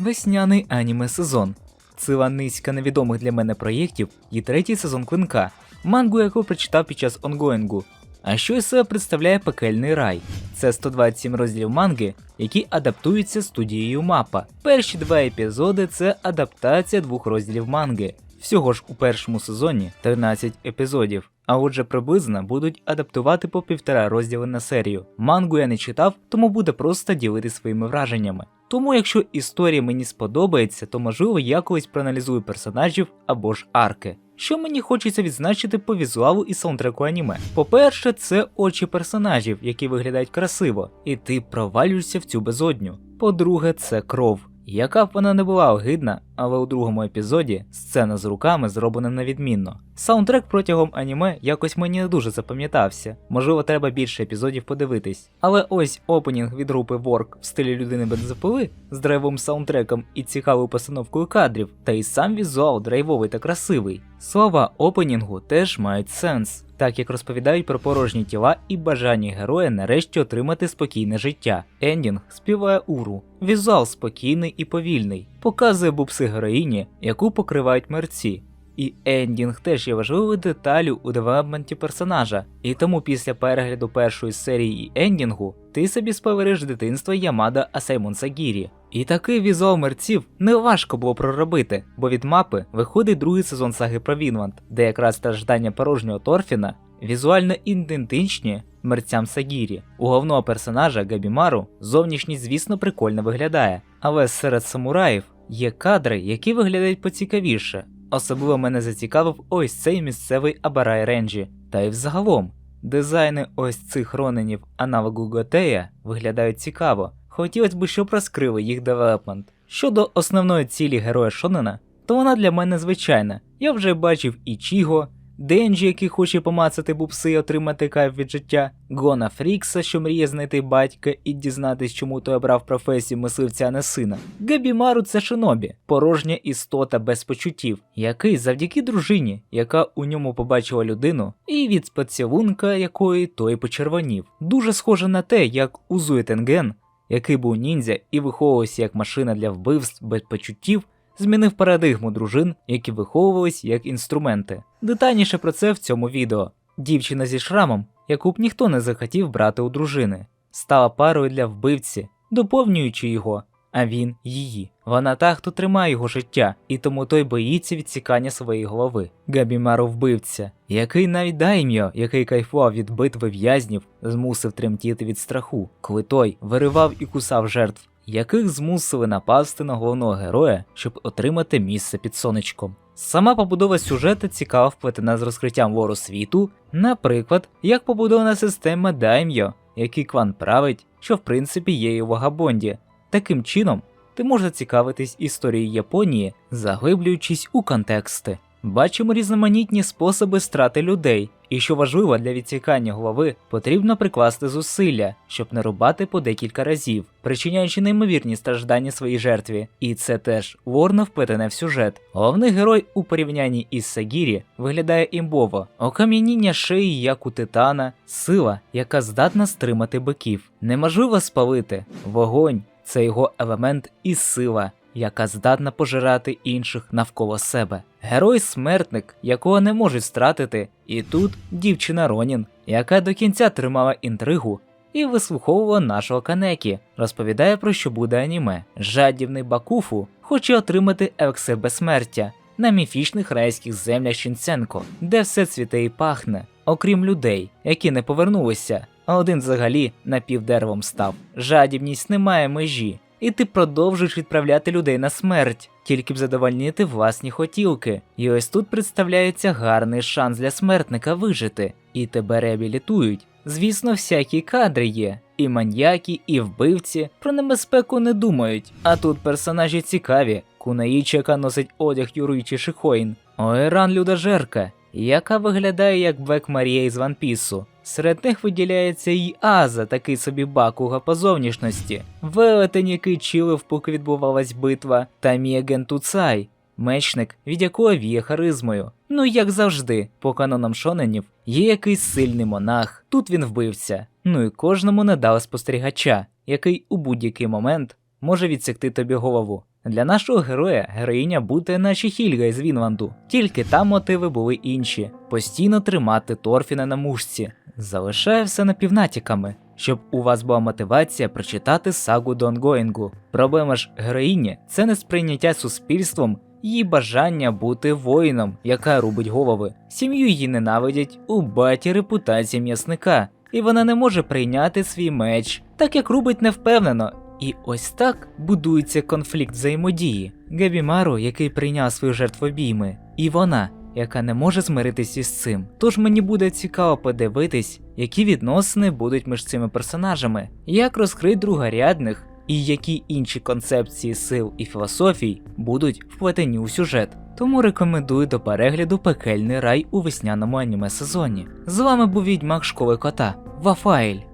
Весняний аніме сезон. Ціла низка невідомих для мене проєктів і третій сезон Квинка, мангу яку прочитав під час онгоїнгу. А що із себе представляє пекельний рай? Це 127 розділів манги, які адаптуються студією Мапа. Перші два епізоди це адаптація двох розділів манги. Всього ж у першому сезоні 13 епізодів. А отже, приблизно будуть адаптувати по півтора розділи на серію. Мангу я не читав, тому буде просто ділити своїми враженнями. Тому, якщо історія мені сподобається, то можливо я колись проаналізую персонажів або ж арки. Що мені хочеться відзначити по візуалу і саундтреку аніме. По-перше, це очі персонажів, які виглядають красиво, і ти провалюєшся в цю безодню. По-друге, це кров. Яка б вона не була огидна, але у другому епізоді сцена з руками зроблена невідмінно. Саундтрек протягом аніме якось мені не дуже запам'ятався. Можливо, треба більше епізодів подивитись. Але ось опенінг від групи Work в стилі людини бензопили з драйвовим саундтреком і цікавою постановкою кадрів, та й сам візуал драйвовий та красивий. Слова опенінгу теж мають сенс, так як розповідають про порожні тіла і бажання героя нарешті отримати спокійне життя. Ендінг співає уру. Візуал спокійний і повільний, показує бупси героїні, яку покривають мерці. І ендінг теж є важливою деталю у девелопменті персонажа, і тому після перегляду першої серії і ендінгу ти собі сповериш дитинство Ямада Асаймон Сагірі. І такий візуал мерців не важко було проробити, бо від мапи виходить другий сезон саги про Вінланд, де якраз страждання порожнього Торфіна візуально ідентичні мерцям Сагірі. У головного персонажа Габімару зовнішність, звісно, прикольно виглядає, але серед самураїв є кадри, які виглядають поцікавіше. Особливо мене зацікавив ось цей місцевий Абарай Ренджі, та й взагалом. Дизайни ось цих роненів аналогу Готея виглядають цікаво. Хотілося б, щоб розкрили їх девелопмент. Щодо основної цілі героя Шонена, то вона для мене звичайна. Я вже бачив і Чіго, Денджі, який хоче помацати бубси і отримати кайф від життя, Гона Фрікса, що мріє знайти батька і дізнатись, чому той обрав професію мисливця, а не сина. Габімару це шинобі, порожня істота без почуттів, який завдяки дружині, яка у ньому побачила людину, і від поцілунка якої той почервонів. Дуже схоже на те, як Узує Тенген, який був ніндзя і виховувався як машина для вбивств без почуттів, змінив парадигму дружин, які виховувались як інструменти. Детальніше про це в цьому відео. Дівчина зі шрамом, яку б ніхто не захотів брати у дружини, стала парою для вбивці, доповнюючи його, а він її. Вона та, хто тримає його життя, і тому той боїться відсікання своєї голови. Габімару вбивця, який навіть дайм'yo, який кайфував від битви в'язнів, змусив тремтіти від страху, коли той виривав і кусав жертв, яких змусили напасти на головного героя, щоб отримати місце під сонечком. Сама побудова сюжету цікаво вплетена з розкриттям вору світу, наприклад, як побудована система Дайм'yo, який клан править, що в принципі є і у Вагабонді. Таким чином, ти можеш зацікавитись історією Японії, заглиблюючись у контексти. Бачимо різноманітні способи страти людей, і що важливо для відсікання голови, потрібно прикласти зусилля, щоб не рубати по декілька разів, причиняючи неймовірні страждання своїй жертві. І це теж ворно вплетене в сюжет. Головний герой у порівнянні із Сагірі виглядає імбово, окам'яніння шиї, як у титана, сила, яка здатна стримати биків. Неможливо спалити вогонь. Це його елемент і сила, яка здатна пожирати інших навколо себе. Герой-смертник, якого не можуть стратити, і тут дівчина Ронін, яка до кінця тримала інтригу і вислуховувала нашого канекі, розповідає про що буде аніме. Жадібний Бакуфу хоче отримати елексир безсмертя на міфічних райських землях Шінценко, де все цвіте і пахне, окрім людей, які не повернулися, а один взагалі напівдеревом став. Жадібність не має межі, і ти продовжуєш відправляти людей на смерть, тільки б задовольнити власні хотілки. І ось тут представляється гарний шанс для смертника вижити, і тебе реабілітують. Звісно, всякі кадри є. І маньяки, і вбивці про небезпеку не думають. А тут персонажі цікаві. Кунаїчі, яка носить одяг Юруїчі Шихоїн, Оеран Людожерка, яка виглядає як Бек Марія із Ван Пісу. Серед них виділяється і Аза, такий собі бакуга по зовнішності, велетень, який чилив, поки відбувалась битва, та Мієген Туцай, мечник, від якого віє харизмою. Ну як завжди, по канонам шоненів, є якийсь сильний монах, тут він вбивця. Ну і кожному надали спостерігача, який у будь-який момент може відсекти тобі голову. Для нашого героя героїня бути наче Хільга із Вінланду, тільки там мотиви були інші: постійно тримати Торфіна на мушці. Залишаю все напівнатяками, щоб у вас була мотивація прочитати сагу до онгоїнгу. Проблема ж героїні це несприйняття суспільством її бажання бути воїном, яка рубить голови. Сім'ю її ненавидять, у баті репутація м'ясника, і вона не може прийняти свій меч, так як рубить невпевнено. І ось так будується конфлікт взаємодії. Гебімару, який прийняв свою жертву обійми, і вона, яка не може змиритися з цим. Тож мені буде цікаво подивитись, які відносини будуть між цими персонажами, як розкрить другорядних і які інші концепції сил і філософій будуть вплетені у сюжет. Тому рекомендую до перегляду пекельний рай у весняному аніме сезоні. З вами був відьмак школи кота Вафаель.